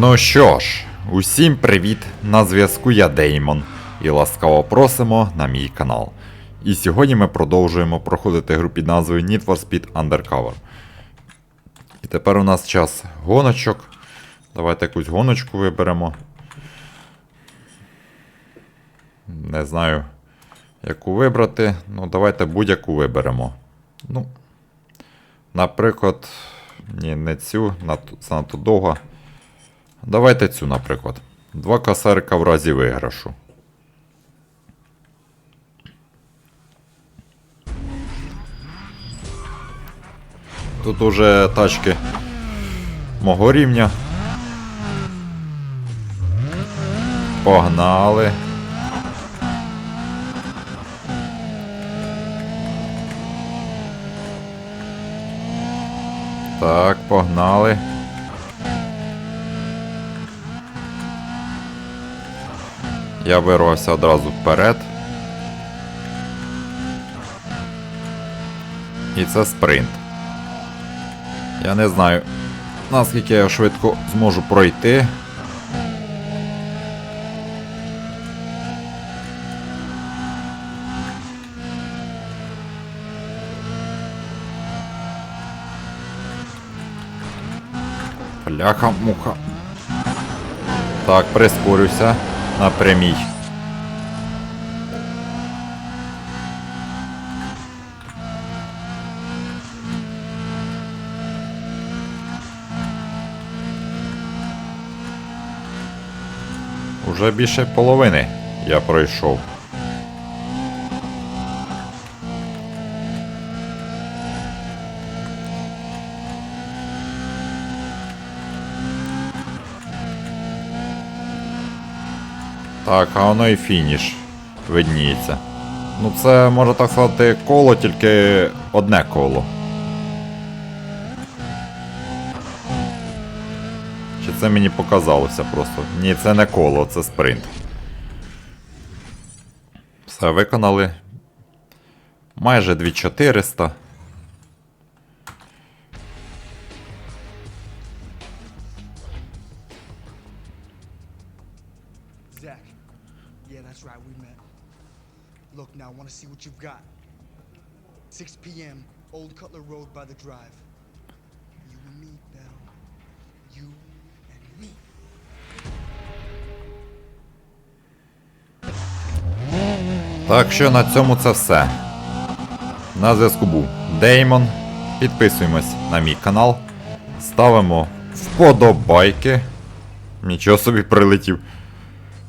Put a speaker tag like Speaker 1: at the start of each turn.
Speaker 1: Ну що ж, усім привіт! На зв'язку я Деймон і ласкаво просимо на мій канал. І сьогодні ми продовжуємо проходити гру під назвою Need for Speed Undercover. І тепер у нас час гоночок. Давайте якусь гоночку виберемо. Не знаю, яку вибрати. Ну, давайте будь-яку виберемо. Ну, наприклад, ні, не цю, над- занадто довго. Давайте цю, наприклад. Два касарика в разі виграшу. Тут уже тачки мого рівня. Погнали. Так, погнали. Я вирвався одразу вперед. І це спринт. Я не знаю, наскільки я швидко зможу пройти. Бляха-муха. Так, прискорюся на прямій. Уже більше половини я пройшов. Так, а воно і фініш видніється. Ну це можна так сказати коло, тільки одне коло. Чи це мені показалося просто? Ні, це не коло, це спринт. Все, виконали. Майже 2400.
Speaker 2: Zach. Yeah, that's right, we met. Look, now I want to see what you've got. 6 p.m., Old Cutler Road by the drive. You and me, Bell. You and me.
Speaker 1: Так що на цьому це все. На зв'язку був Деймон. Підписуємось на мій канал. Ставимо вподобайки. Нічого собі прилетів.